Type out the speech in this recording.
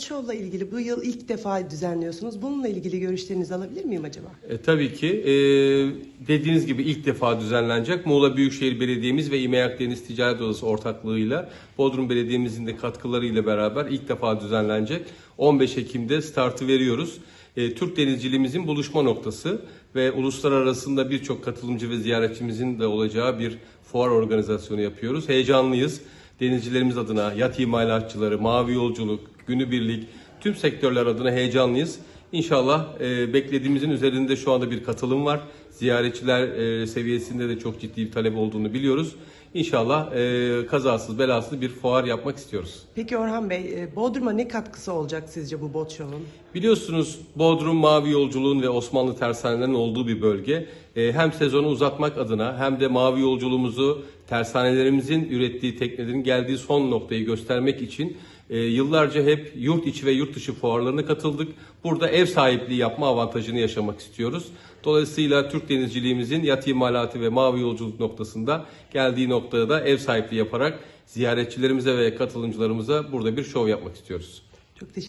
Show'la ilgili bu yıl ilk defa düzenliyorsunuz. Bununla ilgili görüşlerinizi alabilir miyim acaba? E, tabii ki e, dediğiniz gibi ilk defa düzenlenecek. Muğla Büyükşehir Belediye'miz ve İME Akdeniz Ticaret Odası ortaklığıyla Bodrum Belediye'mizin de katkılarıyla beraber ilk defa düzenlenecek. 15 Ekim'de startı veriyoruz. E, Türk denizciliğimizin buluşma noktası ve uluslararasında birçok katılımcı ve ziyaretçimizin de olacağı bir fuar organizasyonu yapıyoruz. Heyecanlıyız. Denizcilerimiz adına, yat imalatçıları, mavi yolculuk, günübirlik tüm sektörler adına heyecanlıyız. İnşallah e, beklediğimizin üzerinde şu anda bir katılım var. Ziyaretçiler e, seviyesinde de çok ciddi bir talep olduğunu biliyoruz. İnşallah e, kazasız belasız bir fuar yapmak istiyoruz. Peki Orhan Bey, e, Bodrum'a ne katkısı olacak sizce bu Bot Show'un? Biliyorsunuz Bodrum Mavi Yolculuğun ve Osmanlı tersanelerinin olduğu bir bölge. Ee, Hem sezonu uzatmak adına hem de Mavi Yolculuğumuzu tersanelerimizin ürettiği teknelerin geldiği son noktayı göstermek için e, yıllarca hep yurt içi ve yurt dışı fuarlarına katıldık. Burada ev sahipliği yapma avantajını yaşamak istiyoruz. Dolayısıyla Türk denizciliğimizin yat imalatı ve mavi yolculuk noktasında geldiği noktada da ev sahipliği yaparak ziyaretçilerimize ve katılımcılarımıza burada bir şov yapmak istiyoruz. Çok teşekkür